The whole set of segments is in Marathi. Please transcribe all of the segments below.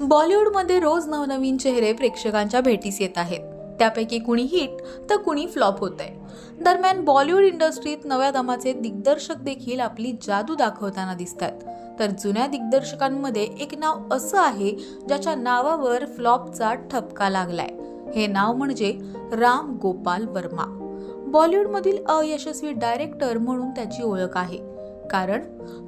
बॉलिवूडमध्ये रोज नवनवीन चेहरे प्रेक्षकांच्या भेटीस येत आहेत. त्यापैकी कुणी हिट तर कुणी फ्लॉप होत आहे दरम्यान बॉलिवूड इंडस्ट्रीत नव्या दमाचे दिग्दर्शक देखील आपली जादू दाखवताना दिसतात तर जुन्या दिग्दर्शकांमध्ये एक नाव असं आहे ज्याच्या नावावर फ्लॉपचा ठपका लागलाय. हे नाव म्हणजे राम गोपाल वर्मा. बॉलिवूडमधील अयशस्वी डायरेक्टर म्हणून त्याची ओळख आहे. कारण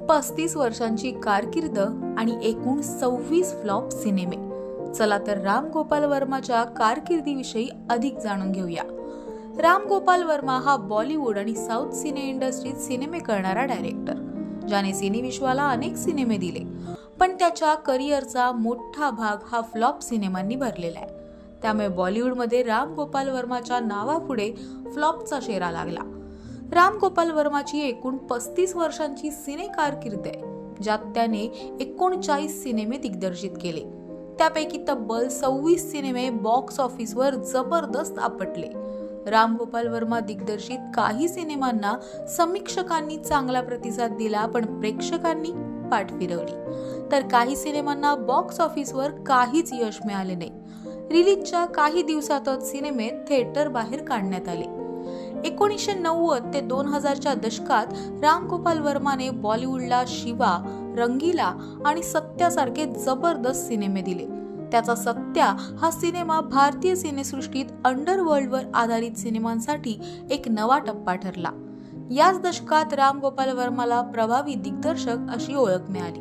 पस्तीस वर्षांची कारकीर्द आणि एकूण सव्वीस फ्लॉप सिनेमे. चला तर राम गोपाल वर्माच्या कारकिर्दीविषयी अधिक जाणून घेऊया. राम गोपाल वर्मा हा बॉलिवूड आणि साऊथ सिने इंडस्ट्रीत सिनेमे करणारा डायरेक्टर ज्याने सिनेविश्वाला अनेक सिनेमे दिले पण त्याच्या करिअरचा मोठा भाग हा फ्लॉप सिनेमांनी भरलेला आहे. त्यामुळे बॉलिवूडमध्ये राम गोपाल वर्माच्या नावापुढे फ्लॉपचा शेरा लागला. राम गोपाल वर्माची एकूण पस्तीस वर्षांची सिने कारकीर्द आहे ज्यात त्याने एकोणचाळीस सिनेमे दिग्दर्शित केले. त्यापैकी तब्बल सव्वीस सिनेमे बॉक्स ऑफिसवर जबरदस्त आपटले. राम गोपाल वर्मा दिग्दर्शित काही सिनेमांना समीक्षकांनी चांगला प्रतिसाद दिला पण प्रेक्षकांनी पाठ फिरवली. तर काही सिनेमांना बॉक्स ऑफिसवर काहीच यश मिळाले नाही. रिलीजच्या काही दिवसातच सिनेमे थिएटर बाहेर काढण्यात आले. एकोणीसशे नव्वद ते दोन हजारच्या दशकात राम गोपाल वर्माने बॉलिवूडला शिवा रंगीला आणि सत्यासारखे जबरदस्त सिनेमे दिले. त्याचा सत्या हा सिनेमा भारतीय सिनेसृष्टीत अंडरवर्ल्डवर आधारित सिनेमांसाठी एक नवा टप्पा ठरला. याच दशकात राम गोपाल वर्माला प्रभावी दिग्दर्शक अशी ओळख मिळाली.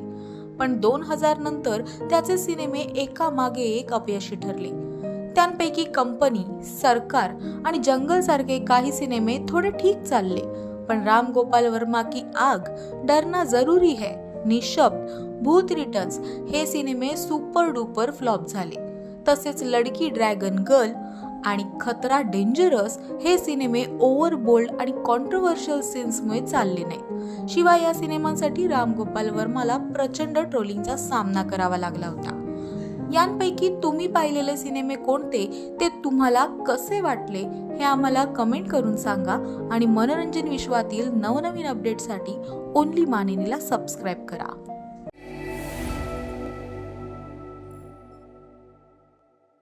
पण दोन हजार नंतर त्याचे सिनेमे एका मागे एक अपयशी ठरले. त्यांपैकी कंपनी सरकार आणि जंगल सारखे काही सिनेमे थोडे ठीक चालले. पण राम गोपाल वर्मा की आग डरना जरुरी है. निशब्द भूत रिटर्न्स हे सिनेमे सुपर डुपर फ्लॉप झाले. तसेच लडकी ड्रॅगन गर्ल आणि खतरा डेंजरस हे सिनेमे ओव्हर बोल्ड आणि कॉन्ट्रोवर्शियल सीन्समुळे चालले नाहीत. शिवाय या सिनेमांसाठी राम गोपाल वर्माला प्रचंड ट्रोलिंगचा सामना करावा लागला होता. यांपैकी तुम्ही पाहिलेले सिनेमे कोणते? ते तुम्हाला कसे वाटले? हे आम्हाला कमेंट करून सांगा आणि मनोरंजन विश्वातील नवनवीन अपडेटसाठी ओनली मानिनीला सबस्क्राईब करा.